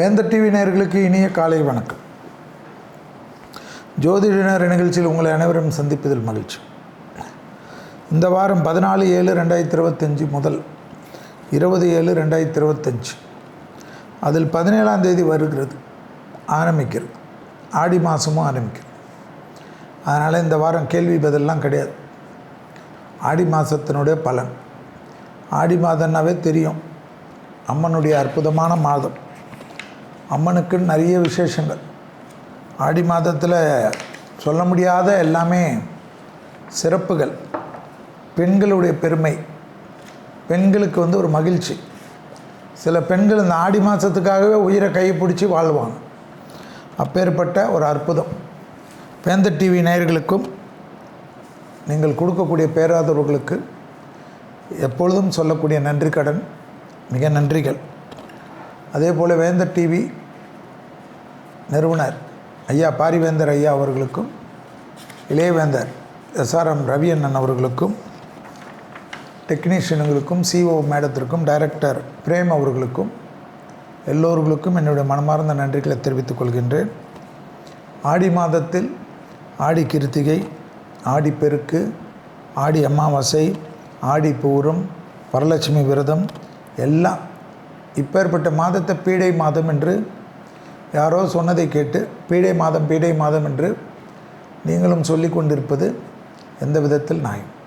வேந்த TV நேயர்களுக்கு இனிய காலை வணக்கம். ஜோதிட நிகழ்ச்சியில் உங்களை அனைவரும் சந்திப்பதில் மகிழ்ச்சி. இந்த வாரம் பதினாலு ஏழு ரெண்டாயிரத்தி இருபத்தஞ்சி முதல் இருபது ஏழு ரெண்டாயிரத்தி இருபத்தஞ்சி. அதில் பதினேழாம் தேதி வருகிறது. ஆரம்பிக்கிறது. ஆடி மாதமும் ஆரம்பிக்கிறது. அதனால் இந்த வாரம் கேள்வி பதிலெலாம் கிடையாது. ஆடி மாதத்தினுடைய பலன். ஆடி மாதம்னாவே தெரியும். அம்மனுடைய அற்புதமான மாதம். அம்மனுக்கு நிறைய விசேஷங்கள். ஆடி மாதத்தில் சொல்ல முடியாத எல்லாமே சிறப்புகள். பெண்களுடைய பெருமை. பெண்களுக்கு வந்து ஒரு மகிழ்ச்சி. சில பெண்கள் இந்த ஆடி மாதத்துக்காகவே உயிரை கையை பிடிச்சி வாழ்வாங்க. அப்பேற்பட்ட ஒரு அற்புதம். வேந்த டிவி நேயர்களுக்கும் நீங்கள் கொடுக்கக்கூடிய பேராதவர்களுக்கு எப்பொழுதும் சொல்லக்கூடிய நன்றி கடன் மிக நன்றிகள். அதே போல் வேந்த டிவி நிறுவனர் ஐயா பாரிவேந்தர் ஐயா அவர்களுக்கும் இளையவேந்தர் எஸ்ஆர்எம் ரவி அண்ணன் அவர்களுக்கும் டெக்னீஷியனுங்களுக்கும் சிஓ மேடத்திற்கும் டைரக்டர் பிரேம் அவர்களுக்கும் எல்லோர்களுக்கும் என்னுடைய மனமார்ந்த நன்றிகளை தெரிவித்துக் கொள்கின்றேன். ஆடி மாதத்தில் ஆடி கிருத்திகை ஆடி பெருக்கு ஆடி அமாவாசை ஆடி பூரம் வரலட்சுமி விரதம் எல்லாம் இப்பேற்பட்ட மாதத்தை பீடை மாதம் என்று யாரோ சொன்னதை கேட்டு பீடை மாதம் பீடை மாதம் என்று நீங்களும் சொல்லி கொண்டிருப்பது எந்த விதத்தில் நியாயம்?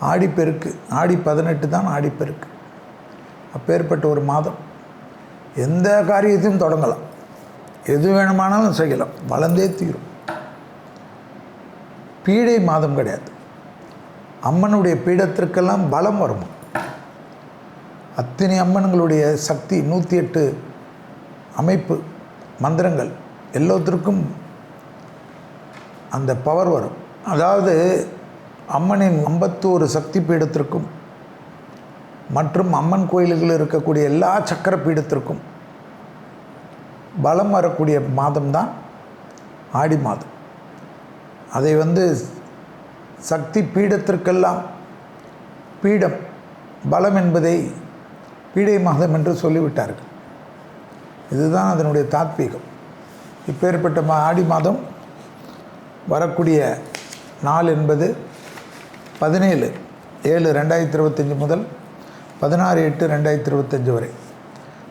ஆடிப்பெருக்கு ஆடி பதினெட்டு தான் ஆடிப்பெருக்கு அப்பேற்பட்ட ஒரு மாதம். எந்த காரியத்தையும் தொடங்கலாம். எது வேணுமானாலும் செய்யலாம். வளர்ந்தே தீரும். பீடை மாதம் கிடையாது. அம்மனுடைய பீடத்திற்கெல்லாம் பலம் வருமா? அத்தனை அம்மன்களுடைய சக்தி நூற்றி எட்டு அமைப்பு மந்திரங்கள் எல்லோத்திற்கும் அந்த பவர் வரும். அதாவது அம்மனின் ஐம்பத்தோரு சக்தி பீடத்திற்கும் மற்றும் அம்மன் கோயில்களில் இருக்கக்கூடிய எல்லா சக்கர பீடத்திற்கும் பலம் வரக்கூடிய மாதம்தான் ஆடி மாதம். அதை வந்து சக்தி பீடத்திற்கெல்லாம் பீடம் பலம் என்பதை பீடை மாதம் என்று சொல்லிவிட்டார்கள். இதுதான் அதனுடைய தாத்வீகம் இப்பேற்பட்ட மா ஆடி மாதம் வரக்கூடிய நாள் என்பது பதினேழு ஏழு ரெண்டாயிரத்தி இருபத்தஞ்சி முதல் பதினாறு எட்டு ரெண்டாயிரத்தி இருபத்தஞ்சி வரை.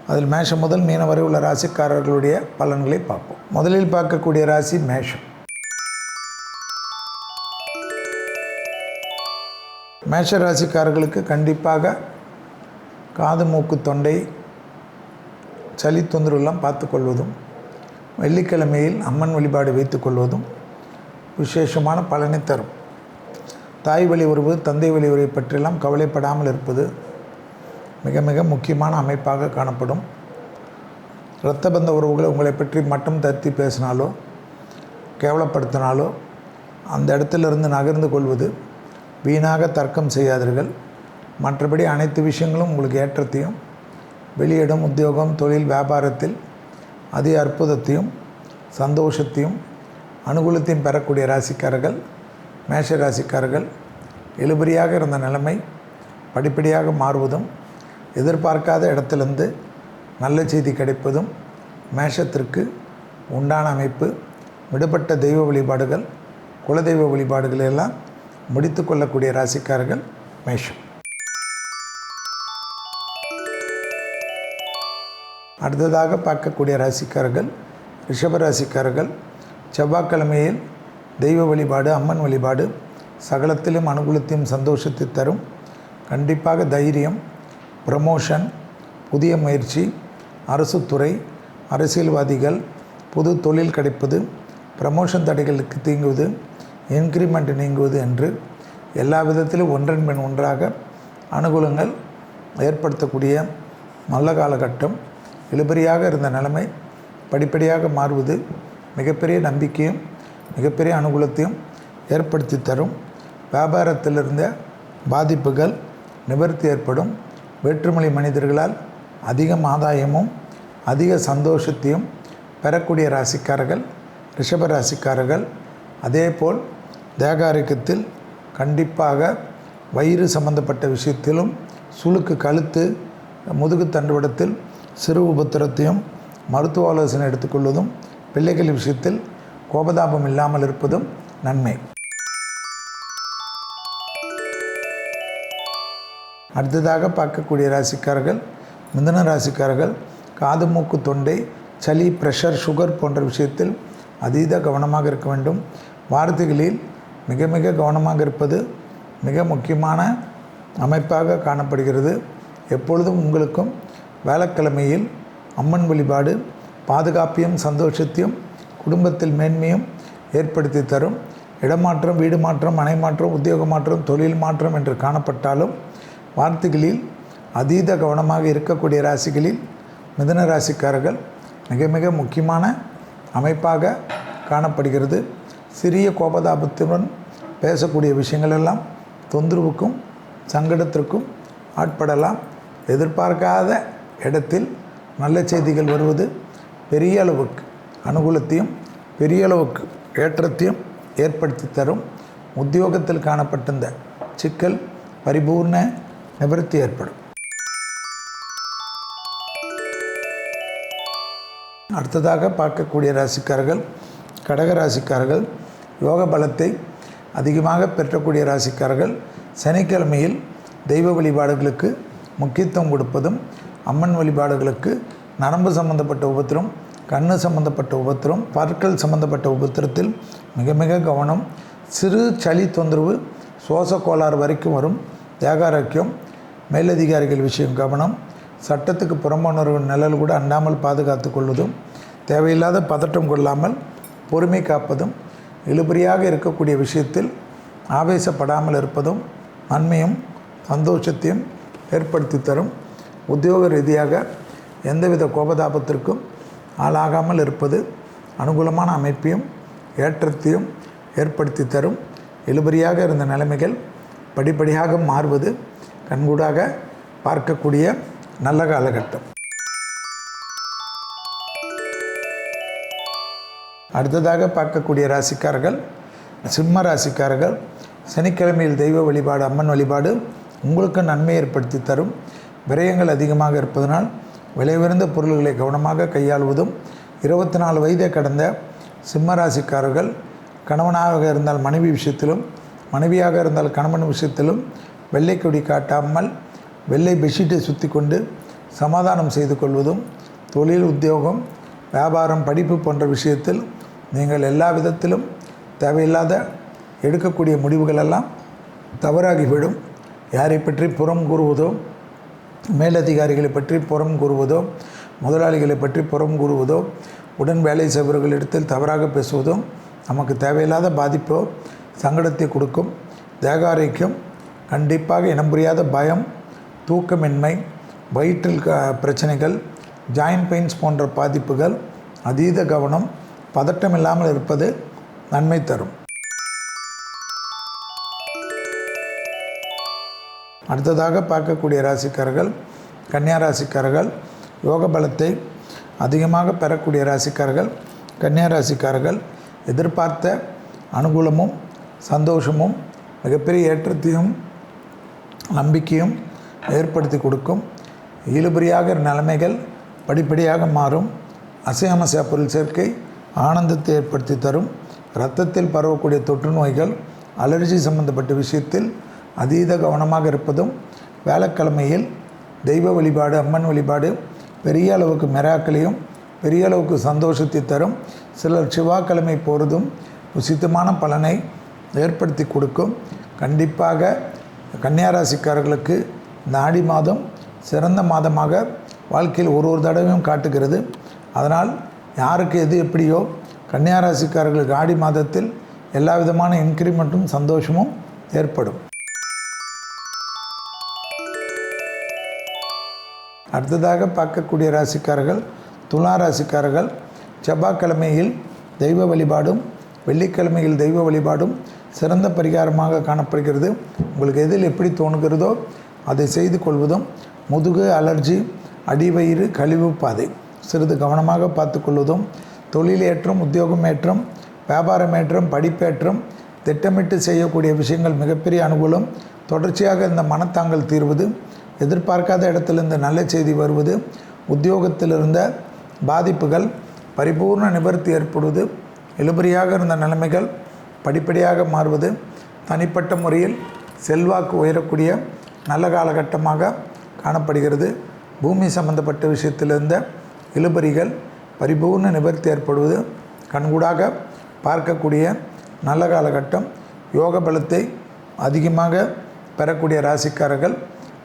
அதில் மேஷம் முதல் மீனம் வரை உள்ள ராசிக்காரர்களுடைய பலன்களை பார்ப்போம். முதலில் பார்க்கக்கூடிய ராசி மேஷம். மேஷ ராசிக்காரர்களுக்கு கண்டிப்பாக காது மூக்கு தொண்டை சளி தொந்தரவுலாம் பார்த்துக்கொள்வதும் வெள்ளிக்கிழமையில் அம்மன் வழிபாடு வைத்துக்கொள்வதும் விசேஷமான பலனை தரும். தாய் வழி உறவு தந்தை வழி உறவை பற்றியெல்லாம் கவலைப்படாமல் இருப்பது மிக மிக முக்கியமான அமைப்பாக காணப்படும். இரத்த பந்த உறவுகளை உங்களை பற்றி மட்டும் தத்தி பேசினாலோ கேவலப்படுத்தினாலோ அந்த இடத்திலிருந்து நகர்ந்து கொள்வது வீணாக தர்க்கம் செய்யாதீர்கள். மற்றபடி அனைத்து விஷயங்களும் உங்களுக்கு ஏற்றத்தையும் வெளியிடம் உத்தியோகம் தொழில் வியாபாரத்தில் அதி அற்புதத்தையும் சந்தோஷத்தையும் அனுகூலத்தையும் பெறக்கூடிய ராசிக்காரர்கள் மேஷ ராசிக்காரர்கள் இழுபறியாக இருந்த நிலைமை படிப்படியாக மாறுவதும் எதிர்பார்க்காத இடத்திலிருந்து நல்ல செய்தி கிடைப்பதும் மேஷத்திற்கு உண்டான அமைப்பு விடுபட்ட தெய்வ வழிபாடுகள் குலதெய்வ வழிபாடுகள் எல்லாம் முடித்து கொள்ளக்கூடிய ராசிக்காரர்கள் மேஷம். அடுத்ததாக பார்க்கக்கூடிய ராசிக்காரர்கள் ரிஷபராசிக்காரர்கள் செவ்வாய்க்கிழமையில் தெய்வ வழிபாடு அம்மன் வழிபாடு சகலத்திலும் அனுகூலத்தையும் சந்தோஷத்தை தரும். கண்டிப்பாக தைரியம் ப்ரமோஷன் புதிய முயற்சி அரசு துறை அரசியல்வாதிகள் புது தொழில் கிடைப்பது ப்ரமோஷன் தடைகளுக்கு தீங்குவது இன்க்ரிமெண்ட் நீங்குவது என்று எல்லா விதத்திலும் ஒன்றன் பின் ஒன்றாக அனுகூலங்கள் ஏற்படுத்தக்கூடிய நல்ல காலகட்டம். இழுபறியாக இருந்த நிலைமை படிப்படியாக மாறுவது மிகப்பெரிய நம்பிக்கையும் மிகப்பெரிய அனுகூலத்தையும் ஏற்படுத்தி தரும். வியாபாரத்தில் இருந்த பாதிப்புகள் நிவர்த்தி ஏற்படும். வேற்றுமொழி மனிதர்களால் அதிகம் ஆதாயமும் அதிக சந்தோஷத்தையும் பெறக்கூடிய ராசிக்காரர்கள் ரிஷப ராசிக்காரர்கள். அதேபோல் தேகாரிக்கத்தில் கண்டிப்பாக வயிறு சம்பந்தப்பட்ட விஷயத்திலும் சுளுக்கு கழுத்து முதுகு தண்டுவடத்தில் சிறு உபத்திரத்தையும் மருத்துவ ஆலோசனை எடுத்துக்கொள்வதும் பிள்ளைகள் விஷயத்தில் கோபதாபம் இல்லாமல் இருப்பதும் நன்மை. அடுத்ததாக பார்க்கக்கூடிய ராசிக்காரர்கள் மிதன ராசிக்காரர்கள் காது மூக்கு தொண்டை சளி ப்ரெஷர் சுகர் போன்ற விஷயத்தில் அதீத கவனமாக இருக்க வேண்டும். வார்த்தைகளில் மிக மிக கவனமாக இருப்பது மிக முக்கியமான அமைப்பாக காணப்படுகிறது. எப்பொழுதும் உங்களுக்கும் வேளக்கிழமையில் அம்மன் வழிபாடு பாதுகாப்பையும் சந்தோஷத்தையும் குடும்பத்தில் மேன்மையும் ஏற்படுத்தி தரும். இடமாற்றம் வீடு மாற்றம் மனை மாற்றம் உத்தியோக மாற்றம் தொழில் மாற்றம் என்று காணப்பட்டாலும் வார்த்தைகளில் அதீத கவனமாக இருக்கக்கூடிய ராசிகளில் மிதன ராசிக்காரர்கள் மிக மிக முக்கியமான அமைப்பாக காணப்படுகிறது. சிறிய கோபதாபத்துடன் பேசக்கூடிய விஷயங்கள் எல்லாம் தொந்தரவுக்கும் சங்கடத்திற்கும் ஆட்படலாம். எதிர்பார்க்காத இடத்தில் நல்ல செய்திகள் வருவது பெரிய அளவுக்கு அனுகூலத்தையும் பெரிய அளவுக்கு ஏற்றத்தையும் ஏற்படுத்தி தரும். உத்தியோகத்தில் காணப்பட்டிருந்த சிக்கல் பரிபூர்ண நிவர்த்தி ஏற்படும். அடுத்ததாக பார்க்கக்கூடிய ராசிக்காரர்கள் கடக ராசிக்காரர்கள் யோக பலத்தை அதிகமாக பெற்றக்கூடிய ராசிக்காரர்கள் சனிக்கிழமையில் தெய்வ வழிபாடுகளுக்கு முக்கியத்துவம் கொடுப்பதும் அம்மன் வழிபாடுகளுக்கு நரம்பு சம்பந்தப்பட்ட உபத்திரம் கண்ணு சம்பந்தப்பட்ட உபத்திரம் பற்கள் சம்பந்தப்பட்ட உபத்திரத்தில் மிக மிக கவனம். சிறு சளி தொந்தரவு சுவாச கோளாறு வரைக்கும் வரும். தேகாரோக்கியம் மேலதிகாரிகள் விஷயம் கவனம். சட்டத்துக்கு புறம்பானவர்கள் நிழல் கூட அண்டாமல் பாதுகாத்து கொள்வதும் தேவையில்லாத பதட்டம் கொள்ளாமல் பொறுமை காப்பதும் இழுபறியாக இருக்கக்கூடிய விஷயத்தில் ஆவேசப்படாமல் இருப்பதும் நன்மையும் சந்தோஷத்தையும் ஏற்படுத்தி தரும். உத்தியோக ரீதியாக எந்தவித கோபதாபத்திற்கும் ஆளாகாமல் இருப்பது அனுகூலமான அமைப்பையும் ஏற்றத்தையும் ஏற்படுத்தி தரும் இழுபறியாக இருந்த நிலைமைகள் படிப்படியாக மாறுவது கண்கூடாக பார்க்கக்கூடிய நல்ல காலகட்டம். அடுத்ததாக பார்க்கக்கூடிய ராசிக்காரர்கள் சிம்ம ராசிக்காரர்கள் சனிக்கிழமையில் தெய்வ வழிபாடு அம்மன் வழிபாடு உங்களுக்கு நன்மை ஏற்படுத்தி தரும் விரயங்கள் அதிகமாக இருப்பதனால் விலை உயர்ந்த பொருள்களை கவனமாக கையாளுவதும் இருபத்தி நாலு வயதை கடந்த சிம்ம ராசிக்காரர்கள் கணவனாக இருந்தால் மனைவி விஷயத்திலும் மனைவியாக இருந்தால் கணவன் விஷயத்திலும் வெள்ளை கொடி காட்டாமல் வெள்ளை பெட்ஷீட்டை சுற்றி கொண்டு சமாதானம் செய்து கொள்வதும் தொழில் உத்தியோகம் வியாபாரம் படிப்பு போன்ற விஷயத்தில் நீங்கள் எல்லா விதத்திலும் தேவையில்லாத எடுக்கக்கூடிய முடிவுகளெல்லாம் தவறாகிவிடும். யாரை பற்றி புறம் கூறுவதோ மேலதிகாரிகளை பற்றி புறம் கூறுவதோ முதலாளிகளை பற்றி புறம் கூறுவதோ உடன் வேலை செய்பவர்களிடத்தில் தவறாக பேசுவதோ நமக்கு தேவையில்லாத பாதிப்போ சங்கடத்தை கொடுக்கும் தேகாரைக்கும் கண்டிப்பாக இனம் புரியாத பயம் தூக்கமின்மை வயிற்றில் க பிரச்சனைகள் ஜாயின்ட் பெயின்ஸ் போன்ற பாதிப்புகள் அதீத கவனம் பதட்டம் இல்லாமல் இருப்பது நன்மை தரும். அடுத்ததாக பார்க்கக்கூடிய ராசிக்காரர்கள் கன்னியா ராசிக்காரர்கள் யோக பலத்தை அதிகமாக பெறக்கூடிய ராசிக்காரர்கள் கன்னியா ராசிக்காரர்கள் எதிர்பார்த்த அனுகூலமும் சந்தோஷமும் மிகப்பெரிய ஏற்றத்தையும் நம்பிக்கையும் ஏற்படுத்தி கொடுக்கும். இழுபறியாக நிலைமைகள் படிப்படியாக மாறும். அசையாமசையா பொருள் சேர்க்கை ஆனந்தத்தை ஏற்படுத்தி தரும். இரத்தத்தில் பரவக்கூடிய தொற்று நோய்கள் அலர்ஜி சம்பந்தப்பட்ட விஷயத்தில் அதீத கவனமாக இருப்பதும் வேலைக்கிழமையில் தெய்வ வழிபாடு அம்மன் வழிபாடு பெரிய அளவுக்கு மெராக்களையும் பெரிய அளவுக்கு சந்தோஷத்தை தரும். சிலர் செவ்வாய்க்கிழமை போகிறதும் உசித்தமான பலனை ஏற்படுத்தி கொடுக்கும். கண்டிப்பாக கன்னியாராசிக்காரர்களுக்கு இந்த ஆடி மாதம் சிறந்த மாதமாக வாழ்க்கையில் ஒரு ஒரு தடவையும் காட்டுகிறது. அதனால் யாருக்கு எது எப்படியோ கன்னியாராசிக்காரர்களுக்கு ஆடி மாதத்தில் எல்லா விதமான இன்க்ரிமெண்ட்டும் சந்தோஷமும் ஏற்படும். அடுத்ததாக பார்க்கக்கூடிய ராசிக்காரர்கள் துலா ராசிக்காரர்கள் செவ்வாய்க்கிழமையில் தெய்வ வழிபாடும் வெள்ளிக்கிழமையில் தெய்வ வழிபாடும் சிறந்த பரிகாரமாக காணப்படுகிறது. உங்களுக்கு எதில் எப்படி தோணுகிறதோ அதை செய்து கொள்வதும் முதுகு அலர்ஜி அடிவயிறு கழிவு பாதை. சிறிது கவனமாக பார்த்து கொள்வதும் தொழில் ஏற்றம் உத்தியோகம் ஏற்றம் வியாபாரம் ஏற்றம் படிப்பேற்றம் திட்டமிட்டு செய்யக்கூடிய விஷயங்கள் மிகப்பெரிய அனுகூலம். தொடர்ச்சியாக இந்த மனத்தாங்கல் தீர்வது எதிர்பார்க்காத இடத்திலிருந்து நல்ல செய்தி வருவது உத்தியோகத்தில் இருந்த பாதிப்புகள் பரிபூர்ண நிவர்த்தி ஏற்படுவது இழுபறியாக இருந்த நிலைமைகள் படிப்படியாக மாறுவது தனிப்பட்ட முறையில் செல்வாக்கு உயரக்கூடிய நல்ல காலகட்டமாக காணப்படுகிறது. பூமி சம்பந்தப்பட்ட விஷயத்திலிருந்த இழுபறிகள் பரிபூர்ண நிவர்த்தி ஏற்படுவது கண்கூடாக பார்க்கக்கூடிய நல்ல காலகட்டம் யோக பலத்தை அதிகமாக பெறக்கூடிய ராசிக்காரர்கள்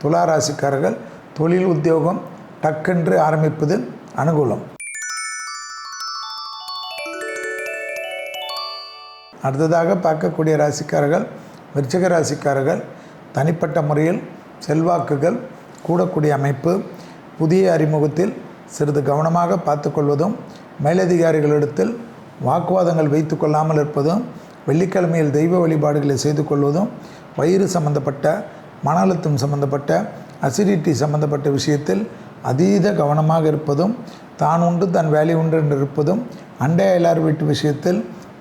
துலா ராசிக்காரர்கள் தொழில் உத்தியோகம் டக்கென்று ஆரம்பிப்பது அனுகூலம். அடுத்ததாக பார்க்கக்கூடிய ராசிக்காரர்கள் விருச்சக ராசிக்காரர்கள் தனிப்பட்ட முறையில் செல்வாக்குகள் கூடக்கூடிய அமைப்பு புதிய அறிமுகத்தில் சிறிது கவனமாக பார்த்துக்கொள்வதும் மேலதிகாரிகளிடத்தில் வாக்குவாதங்கள் வைத்து கொள்ளாமல் இருப்பதும் வெள்ளிக்கிழமையில் தெய்வ வழிபாடுகளை செய்து கொள்வதும் வயிறு சம்பந்தப்பட்ட மன அழுத்தம் சம்பந்தப்பட்ட அசிடிட்டி சம்பந்தப்பட்ட விஷயத்தில் அதீத கவனமாக இருப்பதும் தான் உண்டு தன் வேலை உண்டு என்று இருப்பதும் அண்டை அயலார் வீட்டு விஷயத்தில்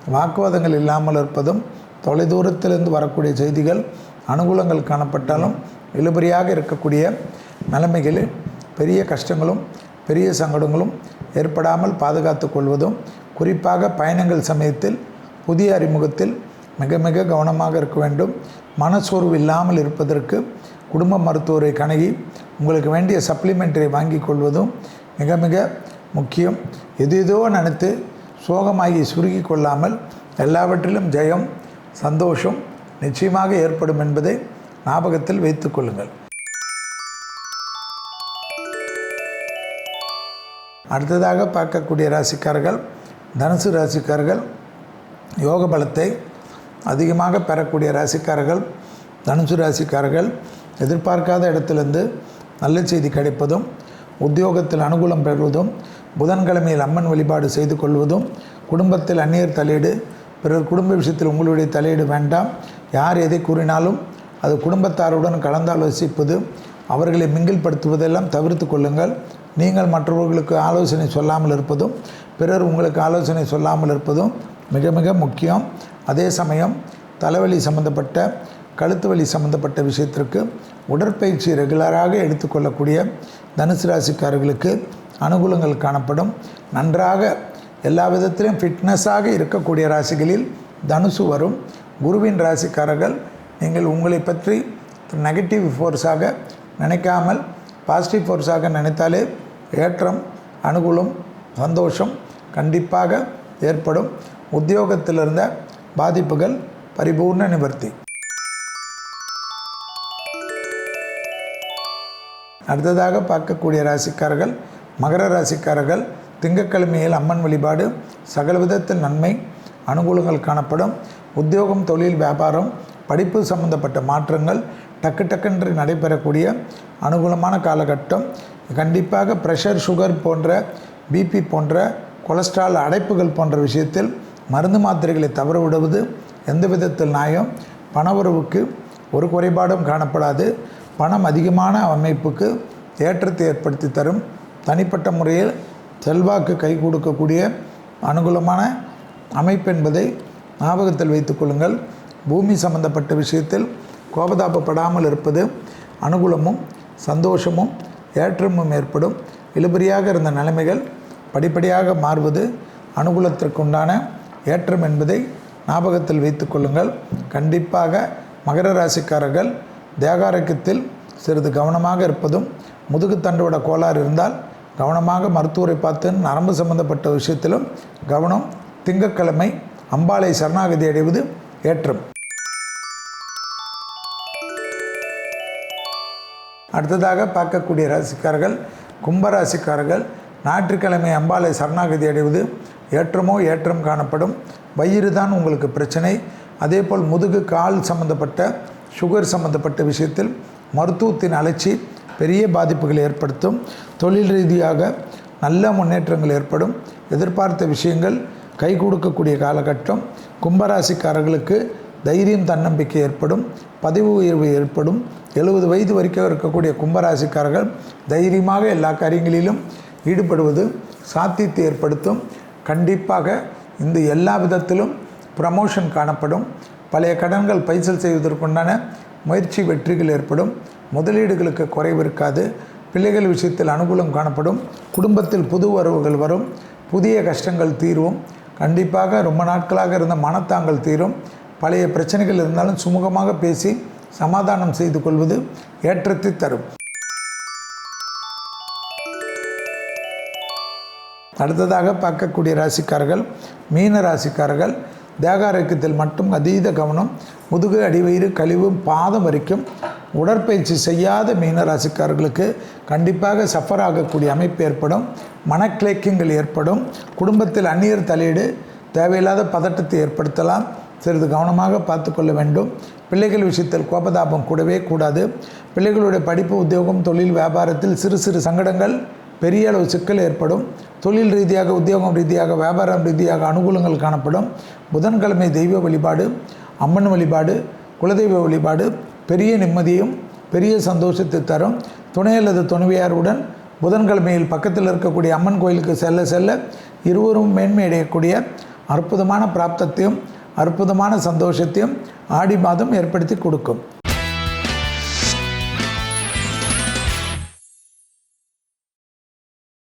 வாக்குவாதங்கள் இல்லாமல் இருப்பதும் தொலைதூரத்திலிருந்து வரக்கூடிய செய்திகள் அனுகூலங்கள் காணப்பட்டாலும் இழுபறியாக இருக்கக்கூடிய நிலைமைகளில் பெரிய கஷ்டங்களும் பெரிய சங்கடங்களும் ஏற்படாமல் பாதுகாத்து கொள்வதும் குறிப்பாக பயணங்கள் சமயத்தில் புதிய அறிமுகத்தில் மிக மிக கவனமாக இருக்க வேண்டும். மனசோர்வு இல்லாமல் இருப்பதற்கு குடும்ப மருத்துவரை கணகி உங்களுக்கு வேண்டிய சப்ளிமெண்ட்டரை வாங்கி கொள்வதும் மிக மிக முக்கியம். எது எதோ நினைத்து சோகமாகி சுருகி கொள்ளாமல் எல்லாவற்றிலும் ஜெயம் சந்தோஷம் நிச்சயமாக ஏற்படும் என்பதை ஞாபகத்தில் வைத்துக் கொள்ளுங்கள். அடுத்ததாக பார்க்கக்கூடிய ராசிக்காரர்கள் தனுசு ராசிக்காரர்கள் யோக பலத்தை அதிகமாக பெறக்கூடிய ராசிக்காரர்கள் தனுசு ராசிக்காரர்கள் எதிர்பார்க்காத இடத்திலிருந்து நல்ல செய்தி கிடைப்பதும் உத்தியோகத்தில் அனுகூலம் பெறுவதும் புதன்கிழமையில் அம்மன் வழிபாடு செய்து கொள்வதும் குடும்பத்தில் அந்நியர் தலையீடு பிறர் குடும்ப விஷயத்தில் உங்களுடைய தலையீடு வேண்டாம். யார் எதை கூறினாலும் அது குடும்பத்தாருடன் கலந்தாலோசிப்பது அவர்களை மிங்கில்படுத்துவதெல்லாம் தவிர்த்து கொள்ளுங்கள். நீங்கள் மற்றவர்களுக்கு ஆலோசனை சொல்லாமல் இருப்பதும் பிறர் உங்களுக்கு ஆலோசனை சொல்லாமல் இருப்பதும் மிக மிக முக்கியம். அதே சமயம் தலைவலி சம்பந்தப்பட்ட கழுத்து வலி சம்பந்தப்பட்ட விஷயத்திற்கு உடற்பயிற்சி ரெகுலராக எடுத்துக்கொள்ளக்கூடிய தனுசு ராசிக்காரர்களுக்கு அனுகூலங்கள் காணப்படும். நன்றாக எல்லா விதத்திலும் ஃபிட்னஸாக இருக்கக்கூடிய ராசிகளில் தனுசு வரும். குருவின் ராசிக்காரர்கள் நீங்கள் உங்களை பற்றி நெகட்டிவ் ஃபோர்ஸாக நினைக்காமல் பாசிட்டிவ் ஃபோர்ஸாக நினைத்தாலே ஏற்றம் அனுகூலம் சந்தோஷம் கண்டிப்பாக ஏற்படும். உத்தியோகத்தில் இருந்த பாதிப்புகள் பரிபூர்ண நிவர்த்தி. அடுத்ததாக பார்க்கக்கூடிய ராசிக்காரர்கள் மகர ராசிக்காரர்கள் திங்கட்கிழமையில் அம்மன் வழிபாடு சகல விதத்தில் நன்மை அனுகூலங்கள் காணப்படும் உத்தியோகம் தொழில் வியாபாரம் படிப்பு சம்பந்தப்பட்ட மாற்றங்கள் டக்கு டக்குன்று நடைபெறக்கூடிய அனுகூலமான காலகட்டம் கண்டிப்பாக ப்ரெஷர் சுகர் போன்ற பிபி போன்ற கொலஸ்ட்ரால் அடைப்புகள் போன்ற விஷயத்தில் மருந்து மாத்திரைகளை தவற விடுவது எந்த விதத்தில் நியாயம்? பண உறவுக்கு ஒரு குறைபாடும் காணப்படாது. பணம் அதிகமான அமைப்புக்கு ஏற்றத்தை ஏற்படுத்தி தரும். தனிப்பட்ட முறையில் செல்வாக்கு கை கொடுக்கக்கூடிய அனுகூலமான அமைப்பு என்பதை ஞாபகத்தில் வைத்துக்கொள்ளுங்கள் பூமி சம்பந்தப்பட்ட விஷயத்தில் கோபதாபப்படாமல் இருப்பது அனுகூலமும் சந்தோஷமும் ஏற்றமும் ஏற்படும். இழுபறியாக இருந்த நிலைமைகள் படிப்படியாக மாறுவது அனுகூலத்திற்குண்டான ஏற்றம் என்பதை ஞாபகத்தில் வைத்துக்கொள்ளுங்கள் கண்டிப்பாக மகர ராசிக்காரர்கள் தேகாரக்கத்தில் சிறிது கவனமாக இருப்பதும் முதுகு தண்டுவட கோளாறு இருந்தால் கவனமாக மருத்துவரை பார்த்து நரம்பு சம்பந்தப்பட்ட விஷயத்திலும் கவனம் திங்கக்கிழமை அம்பாளை சரணாகதி அடைவது ஏற்றம். அடுத்ததாக பார்க்கக்கூடிய ராசிக்காரர்கள் கும்பராசிக்காரர்கள் ஞாயிற்றுக்கிழமை அம்பாளை சரணாகதி அடைவது ஏற்றமோ ஏற்றம் காணப்படும். வயிறு தான் உங்களுக்கு பிரச்சனை. அதேபோல் முதுகு கால் சம்பந்தப்பட்ட சுகர் சம்பந்தப்பட்ட விஷயத்தில் மருத்துவத்தின் அலைச்சி பெரிய பாதிப்புகளை ஏற்படுத்தும். தொழில் ரீதியாக நல்ல முன்னேற்றங்கள் ஏற்படும். எதிர்பார்த்த விஷயங்கள் கை கொடுக்கக்கூடிய காலகட்டம். கும்பராசிக்காரர்களுக்கு தைரியம் தன்னம்பிக்கை ஏற்படும். பதவி உயர்வு ஏற்படும். எழுபது வயது வரைக்கும் இருக்கக்கூடிய கும்பராசிக்காரர்கள் தைரியமாக எல்லா காரியங்களிலும் ஈடுபடுவது சாத்தியத்தை ஏற்படுத்தும். கண்டிப்பாக இந்த எல்லா விதத்திலும் ப்ரமோஷன் காணப்படும். பழைய கடன்கள் பைசல் செய்வதற்குண்டான முயற்சி வெற்றிகள் ஏற்படும். முதலீடுகளுக்கு குறைவு இருக்காது. பிள்ளைகள் விஷயத்தில் அனுகூலம் காணப்படும். குடும்பத்தில் புது வரவுகள் வரும். புதிய கஷ்டங்கள் தீரும். கண்டிப்பாக ரொம்ப நாட்களாக இருந்த மனத்தாங்கள் தீரும். பழைய பிரச்சனைகள் இருந்தாலும் சுமூகமாக பேசி சமாதானம் செய்து கொள்வது ஏற்றத்தை தரும். அடுத்ததாக பார்க்கக்கூடிய ராசிக்காரர்கள் மீன ராசிக்காரர்கள் தேகாரோக்கியத்தில் மட்டும் அதீத கவனம் முதுகு அடிவயிறு கழிவு பாதம் வரைக்கும் உடற்பயிற்சி செய்யாத மீன ராசிக்காரர்களுக்கு கண்டிப்பாக சஃபர் ஆகக்கூடிய அமைப்பு ஏற்படும் மனக்கிளேக்கங்கள் ஏற்படும் குடும்பத்தில் அந்நியர் தலையீடு தேவையில்லாத பதட்டத்தை ஏற்படுத்தலாம். சிறிது கவனமாக பார்த்து கொள்ள வேண்டும். பிள்ளைகள் விஷயத்தில் கோபதாபம் கூடவே கூடாது. பிள்ளைகளுடைய படிப்பு உத்தியோகம் தொழில் வியாபாரத்தில் சிறு சிறு சங்கடங்கள் பெரிய அளவு சிக்கல் ஏற்படும். தொழில் ரீதியாக உத்தியோகம் ரீதியாக வியாபாரம் ரீதியாக அனுகூலங்கள் காணப்படும். புதன்கிழமை தெய்வ வழிபாடு அம்மன் வழிபாடு குலதெய்வ வழிபாடு பெரிய நிம்மதியும் பெரிய சந்தோஷத்தை தரும். துணை அல்லது துணைவியாருடன் புதன்கிழமையில் பக்கத்தில் இருக்கக்கூடிய அம்மன் கோயிலுக்கு செல்ல செல்ல இருவரும் மேன்மை அடையக்கூடிய அற்புதமான பிராப்தத்தையும் அற்புதமான சந்தோஷத்தையும் ஆடி மாதம் ஏற்படுத்தி கொடுக்கும்.